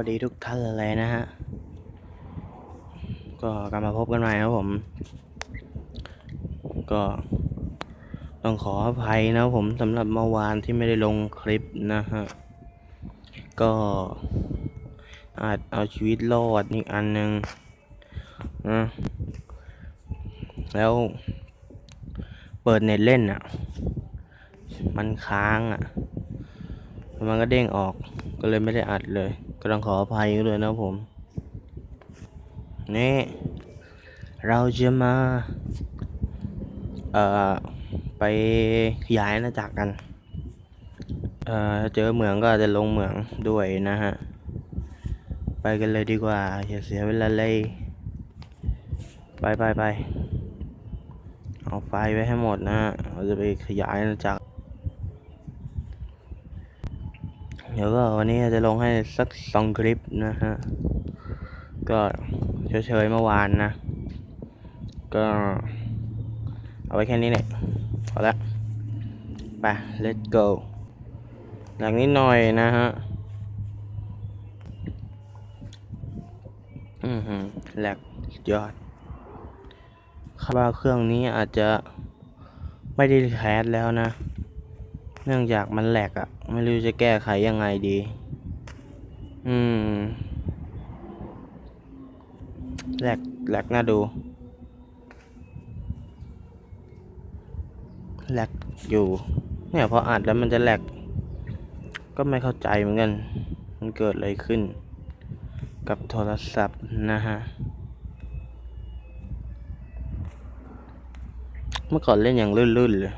วัสดีทุกท่านเลยนะฮะ ก็กลับมาพบกันใหม่ครับผม ก็ต้องขออภัยนะผมสำหรับเมื่อวานที่ไม่ได้ลงคลิปนะฮะ ก็อาจเอาชีวิตรอดอีกอันหนึ่งนะแล้วเปิดเน็ตเล่นอะ มันค้างอะ มันก็เด้งออกก็เลยไม่ได้อัดเลย ก็ต้องขออภัยด้วยนะผม นี่ เราจะมา เอ่อ ไปขยายอาณาจักรกัน เอ่อเจอเหมืองก็จะลงเหมืองด้วยนะฮะ ไปกันเลยดีกว่า อย่าเสียเวลาเลย ไปไปไปเอาไฟไว้ให้หมดนะเราจะไปขยายอาณาจักร เดี๋ยวก็วันนี้จะลงให้สักสองคลิปนะฮะ ก็เฉยๆเมื่อวานนะ ก็เอาไว้แค่นี้แหละพอละไป let's go หลังนิดหน่อยนะฮะ อือหือแหลกยอดคาดว่าเครื่องนี้อาจจะไม่ได้แคสแล้วนะ เนื่องจากมันแหลกอะ่ะ ไม่รู้จะแก้ไขยังไงดี อืมแหลกแหลกน่าดูแหลกอยู่ เนี่ยพออัดแล้วมันจะแหลก ก็ไม่เข้าใจเหมือนกัน มันเกิดอะไรขึ้น กับโทรศัพท์นะฮะ เมื่อก่อนเล่นอย่างลื่นๆเลย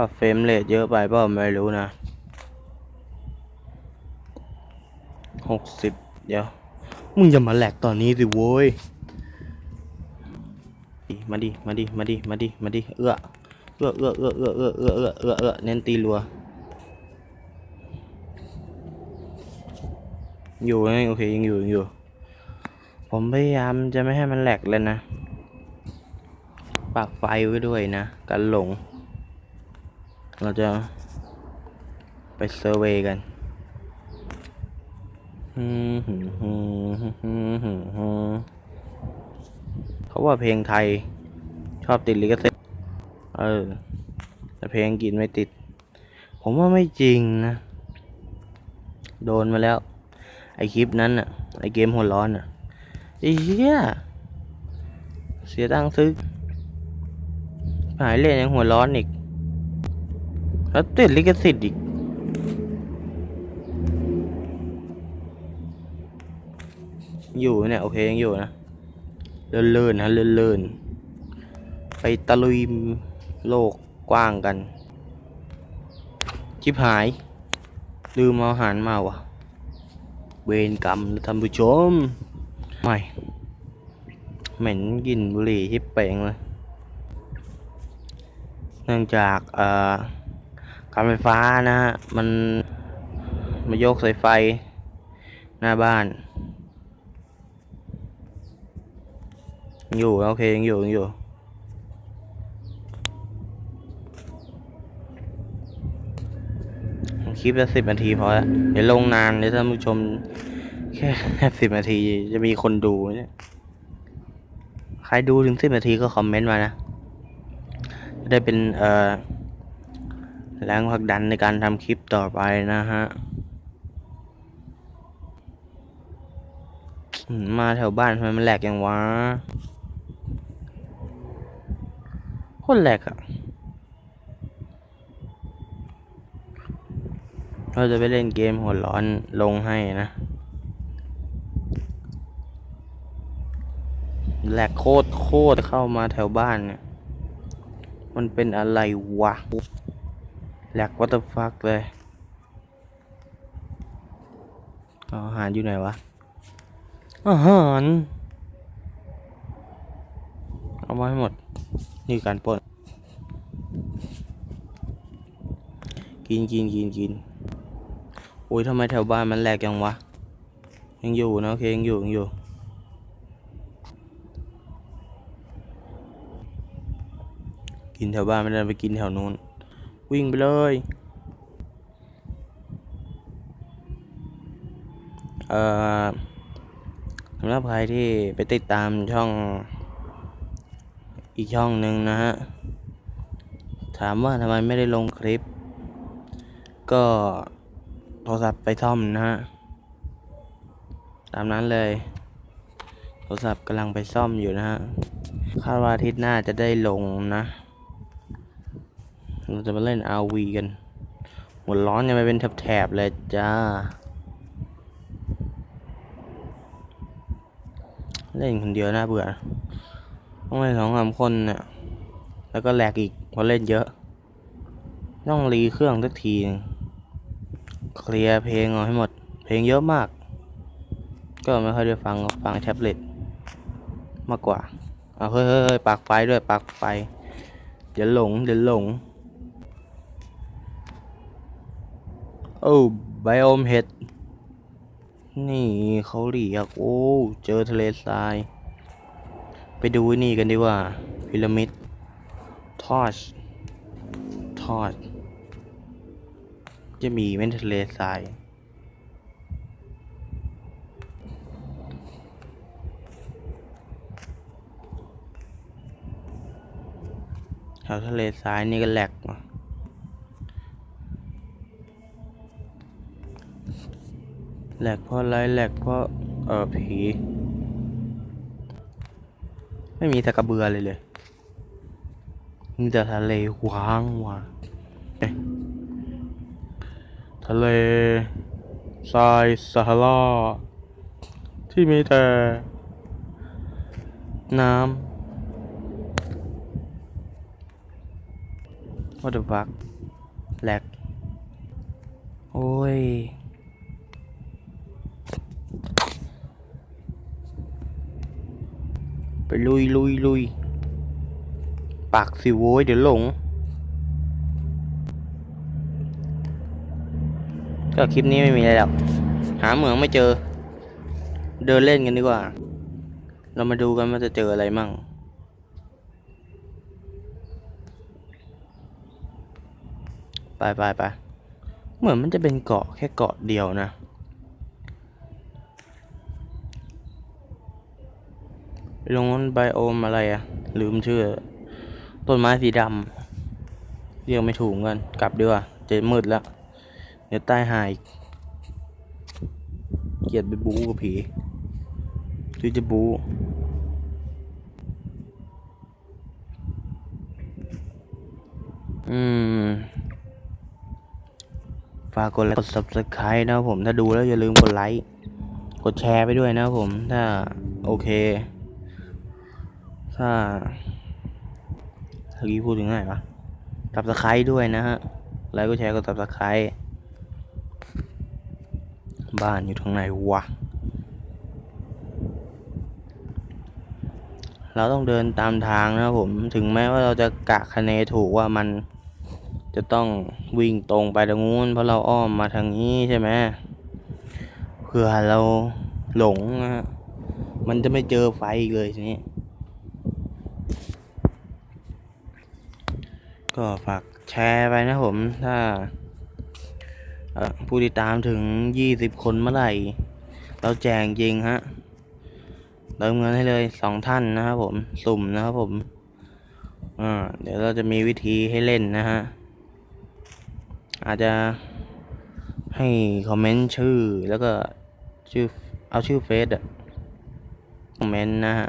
ว่าเฟรมเรทเยอะไปเปล่าไม่รู้นะหกสิบเดี๋ยว มึงอย่ามาแหลกตอนนี้สิโว้ย มาดิ มาดิ มาดิ มาดิ มาดิ เอื้อ เอื้อเอื้อเอื้อเอื้อเอื้อเอื้อเอื้อเอื้อเอื้อเน้นตีรัว อยู่ไงโอเคยังอยู่ยังอยู่ ผมพยายามจะไม่ให้มันแหลกเลยนะ ปากไฟไว้ด้วยนะ กันหลง เราจะไปเซอร์เวยกันเขาว่าเพลงไทยชอบติดลิขสิทธิ์เออ แต่เพลงอังกฤษไม่ติด ผมว่าไม่จริงนะ โดนมาแล้ว ไอคลิปนั้นอะไอเกมหัวร้อนอะไอเหี้ย เสียตังค์ซื้อหายเล่นยังหัวร้อนอีก แล้วติดลิขสิทธิ์อีกอยู่เนี่ย โอเค ยังอยู่นะเลื่อนๆนะเลื่อนๆไปตะลุยโลกกว้างกัน ชิบหาย ลืมเอาอาหารมาวะเวรกรรมท่านผู้ชม ไม่ เหม็นกลิ่นบุหรี่ที่เป่งเลยเนื่องจาก เอ่อ การไฟฟ้านะฮะมันมายกสายไฟหน้าบ้าน อยู่โอเคยังอยู่ยังอยู่คลิปละสิบนาทีพอและเดี๋ยวลงนานเดี๋ยวท่านผู้ชมแค่แค่สิบนาทีจะมีคนดูเนี่ยใครดูถึงสิบนาทีก็คอมเมนต์มานะ จะได้เป็นเอ่อ แรงผลักดันในการทำคลิปต่อไปนะฮะมมาแถวบ้านทำไมมันแหลกอย่างวะโคตรแหลกอะเราจะไปเล่นเกมหัวร้อนลงให้นะแหลกโคตรโคตรเข้ามาแถวบ้านเนี่ย มันเป็นอะไรวะ แหลกวัตฟักเลยเอาอาหารอยู่ไหนวะ อาหาร เอามาให้หมด นี่การปล้นกินกินกินกินโอ้ยทำไมแถวบ้านมันแหลกยังวะ ยังอยู่นะโอเคยังอยู่ยังอยู่กินแถวบ้านไม่ได้ไปกินแถวนู้น วิ่งไปเลย เอ่อสำหรับใครที่ไปติดตามช่องอีกช่องหนึ่งนะฮะ ถามว่าทำไมไม่ได้ลงคลิป ก็โทรศัพท์ไปซ่อมนะฮะ ตามนั้นเลย โทรศัพท์กำลังไปซ่อมอยู่นะฮะ คาดว่าอาทิตย์หน้าจะได้ลงนะ เราจะมาเล่น RV กันหัวร้อนยังไปเป็นแถบๆเลยจ้า เล่นคนเดียวน่าเบื่อต้องเล่นสองสามคนเนี่ยแล้วก็แหลกอีกเพราะเล่นเยอะ ต้องรีเครื่องสักทีเคลียร์เพลงออกให้หมด เพลงเยอะมาก ก็ไม่ค่อยได้ฟังฟังแท็บเล็ตมากกว่าเอาเฮ้ยเฮ้ยเฮ้ยปากไฟด้วยปากไฟ เดี๋ยวหลง เดี๋ยวหลง โอ้ไบโอมเห็ด นี่เขาเรียกโอ้ เจอทะเลทราย ไปดูนี่กันดีกว่า พีระมิด ทอชทอชจะมีเม็นทะเลทราย แถวทะเลทรายนี่ก็แหลกว่ะ แหลกเพราะอไรแหลกเพราะเออผี ไม่มีตะกระเบือเลยเลยมีแต่ทะเลว้างว่ะเอ๊ะทะเลทรายซาฮาราที่มีแต่ น้ำ What the fuck แหลก โอ้ย ไปลุยลุยลุยปักสิโว้ยเดี๋ยวหลง ก็คลิปนี้ไม่มีอะไรหรอกหาเหมืองไม่เจอ เดินเล่นกันดีกว่า เรามาดูกันว่าจะเจออะไรมั่งไปไปไปเหมือนมันจะเป็นเกาะแค่เกาะเดียวนะ ลงนั้นไบโอมอะไรอะลืมชื่อ ต้นไม้สีดำเรียกไม่ถูกกัน กลับดีกว่าเจะมืดแล้ว เดี๋ยวใต้หายเกลียดไปบูกับผีที่จะบูอืม ฝากกดไลค์กด subscribe นะครับผม ถ้าดูแล้วอย่าลืมกดไลค์ กดแชร์ไปด้วยนะครับผม ถ้าโอเค ถ้าเมื่อกี้พูดถึงไหนวะ subscribe ด้วยนะฮะ ไลค์กดแชร์กด subscribe บ้านอยู่ทางไหนวะ เราต้องเดินตามทางนะผม ถึงแม้ว่าเราจะกะคะเนถูกว่ามันจะต้องวิ่งตรงไปทางนู้นเพราะเราอ้อมมาทางนี้ใช่ไหมเผื่อเราหลงนะฮะ มันจะไม่เจอไฟอีกเลยทีนี้ ก็ฝากแชร์ไปนะผมถ้าผู้ติดตามถึงยี่สิบคนเมื่อไหร่ เราแจกจริงฮะเติมเงินให้เลยสองท่านนะครับผม สุ่มนะครับผมอ่าเดี๋ยวเราจะมีวิธีให้เล่นนะฮะ อาจจะให้คอมเมนต์ชื่อแล้วก็ชื่อเอาชื่อเฟซอะคอมเมนต์นะฮะ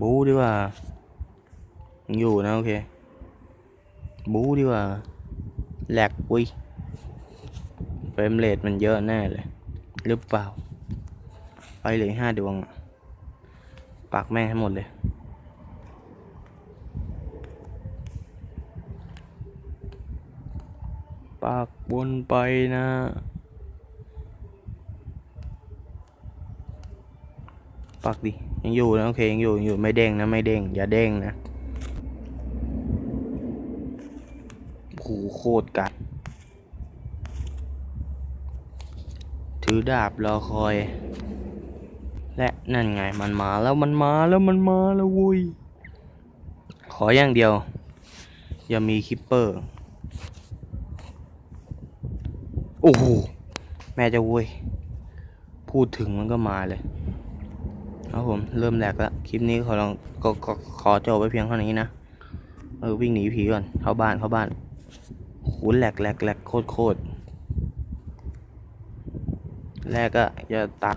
บูดีกว่า อยู่นะโอเค บูดีกว่าแหลกปุ้ยเฟรมเรทมันเยอะแน่เลย หรือเปล่า ไปเหลือห้าดวง ปากแม่ให้หมดเลยปากบนไปนะปักดิ ยังอยู่นะโอเคยังอยู่ยังอยู่ไม่เด้งนะไม่เด้งอย่าเด้งนะโอ้โหโคตรกัด ถือดาบรอคอย และนั่นไงมันมาแล้วมันมาแล้วมันมาแล้ววุ้ยขออย่างเดียว อย่ามีคิปเปอร์โอ้โหแม่จะโว้ยพูดถึงมันก็มาเลย ครับผมเริ่มแหลกแล้วคลิปนี้ขอลองก็ขอจบไว้เพียงเท่านี้นะเออวิ่งหนีผีก่อนเข้าบ้านเข้าบ้านโหแหลกแหลกแหลกโคตรโคตรแรกก็จะตัก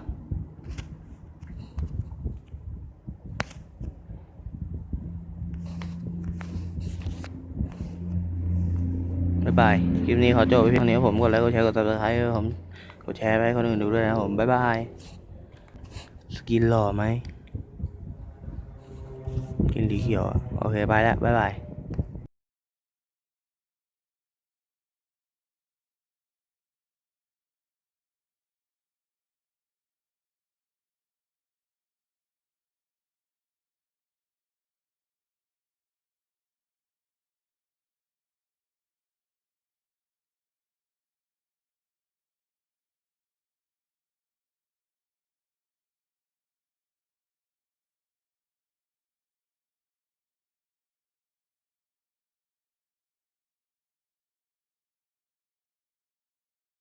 บ๊ายบาย คลิปนี้ขอจบไว้เพียงเท่านี้ผมกดไลค์กดแชร์กด subscribe ครับผม กดแชร์ไปให้คนอื่นดูด้วยนะผม บ๊ายบาย สกินหล่อไหมกินดีเขียวอะโอเค ไปแล้ว บ๊ายบาย